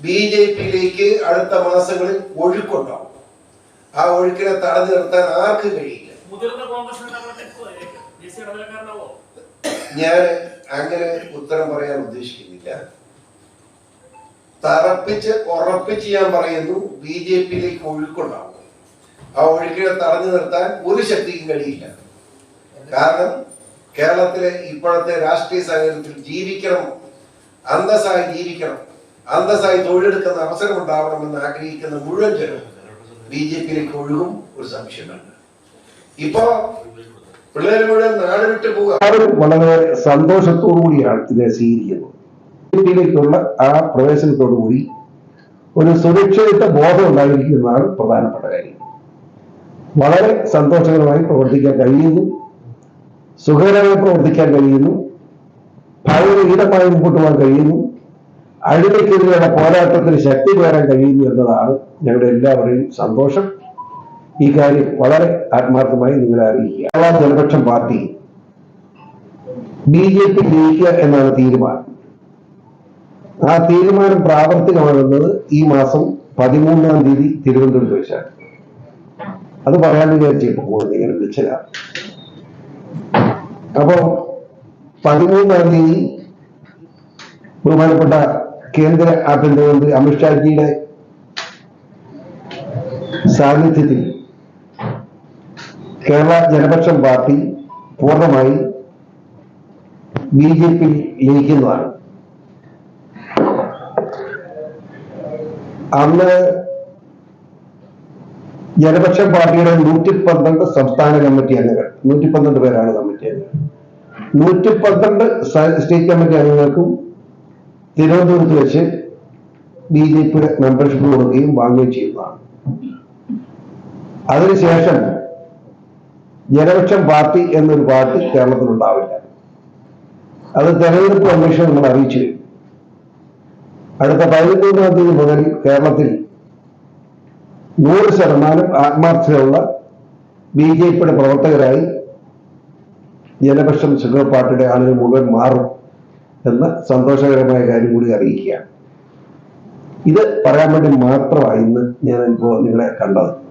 B J പിയിലേക്ക് അടുത്ത മാസങ്ങളിൽ ഒഴുക്കുണ്ടാവും. ആ ഒഴുക്കിനെ തടഞ്ഞു നിർത്താൻ ആർക്കും കഴിയില്ല? ഞാൻ അങ്ങനെ ഉത്തരം പറയാൻ ഉദ്ദേശിക്കുന്നില്ല. തറപ്പിച്ച് ഉറപ്പിച്ച് ഞാൻ പറയുന്നു ബി ജെ പിയിലേക്ക് ഒഴുക്കുണ്ടാവും. ആ ഒഴുക്കിനെ തടഞ്ഞു നിർത്താൻ ഒരു ശക്തിക്കും കഴിയില്ല. കാരണം കേരളത്തിലെ ഇപ്പോഴത്തെ രാഷ്ട്രീയ സാഹചര്യത്തിൽ ജീവിക്കണം അന്തസ്സായി ജീവിക്കണം. അന്തസ്സായി തൊഴിലെടുക്കുന്ന അവസരം ഉണ്ടാവണമെന്ന് ആഗ്രഹിക്കുന്ന മുഴുവൻ ജനവും ബി ജെ പിയിലേക്ക് ഒഴുകും ഒരു സംശയമുണ്ട് ഇപ്പോ പിള്ളേർ മുഴുവൻ നാട് വിട്ടു പോകും വളരെ സന്തോഷത്തോടു കൂടിയാണ് ഇതിനെ സ്വീകരിക്കുന്നത്. ിലേക്കുള്ള ആ പ്രവേശനത്തോടു കൂടി ഒരു സുരക്ഷിത ബോധം ഉണ്ടായിരിക്കുന്നതാണ് പ്രധാനപ്പെട്ട കാര്യം. വളരെ സന്തോഷകരമായി പ്രവർത്തിക്കാൻ കഴിയുന്നു. സുഖകരമായി പ്രവർത്തിക്കാൻ കഴിയുന്നു. ഭയങ്കര ഈടമായി മുമ്പോട്ട് പോകാൻ കഴിയുന്നു. അഴിമതിക്കെതിരെയുള്ള പോരാട്ടത്തിന് ശക്തി പകരാൻ കഴിയുന്നു എന്നതാണ് ഞങ്ങളുടെ എല്ലാവരുടെയും സന്തോഷം. ഈ കാര്യം വളരെ ആത്മാർത്ഥമായി നിങ്ങളെ അറിയിക്കുക. Kerala Janapaksham party B J P ജയിക്കുക എന്നാണ് തീരുമാനം. ആ തീരുമാനം പ്രാവർത്തികമാകുന്നത് ഈ മാസം പതിമൂന്നാം തീയതി തിരുവനന്തപുരത്ത് വെച്ചാണ്. അത് പറയാൻ വിചാരിച്ചപ്പോൾ പോകുന്നത് ഇങ്ങനെ വിളിച്ചതാണ് അപ്പോ പതിമൂന്നാം തീയതി ബഹുമാനപ്പെട്ട കേന്ദ്ര ആഭ്യന്തരമന്ത്രി അമിത്ഷാജിയുടെ സാന്നിധ്യത്തിൽ കേരള ജനപക്ഷം പാർട്ടി പൂർണമായി ബി ജെ പി ലയിക്കുന്നതാണ്. അന്ന് ജനപക്ഷം പാർട്ടിയുടെ നൂറ്റി പന്ത്രണ്ട് സംസ്ഥാന കമ്മിറ്റി അംഗങ്ങൾ നൂറ്റി പന്ത്രണ്ട് പേരാണ് കമ്മിറ്റി അംഗങ്ങൾ. നൂറ്റി പന്ത്രണ്ട് സ്റ്റേറ്റ് കമ്മിറ്റി അംഗങ്ങൾക്കും തിരുവനന്തപുരത്ത് വെച്ച് ബി ജെ പിയുടെ മെമ്പർഷിപ്പ് കൊടുക്കുകയും വാങ്ങുകയും ചെയ്യുന്നതാണ്. അതിനുശേഷം ജനപക്ഷം പാർട്ടി എന്നൊരു പാർട്ടി കേരളത്തിൽ ഉണ്ടാവില്ല അത് തെരഞ്ഞെടുപ്പ് കമ്മീഷൻ നമ്മൾ അറിയിച്ചു. അടുത്ത പതിനൊന്നാം തീയതി മുതൽ കേരളത്തിൽ നൂറ് ശതമാനം ആത്മാർത്ഥതയുള്ള ബി ജെ പിയുടെ പ്രവർത്തകരായി ജനപക്ഷം ശുഗർ പാർട്ടിയുടെ ആളുകൾ മുഴുവൻ മാറും. എന്ന സന്തോഷകരമായ കാര്യം കൂടി അറിയിക്കുകയാണ്. ഇത് പറയാൻ വേണ്ടി മാത്രമാണ് ഇന്ന് ഞാൻ ഇപ്പോൾ നിങ്ങളെ കണ്ടത്.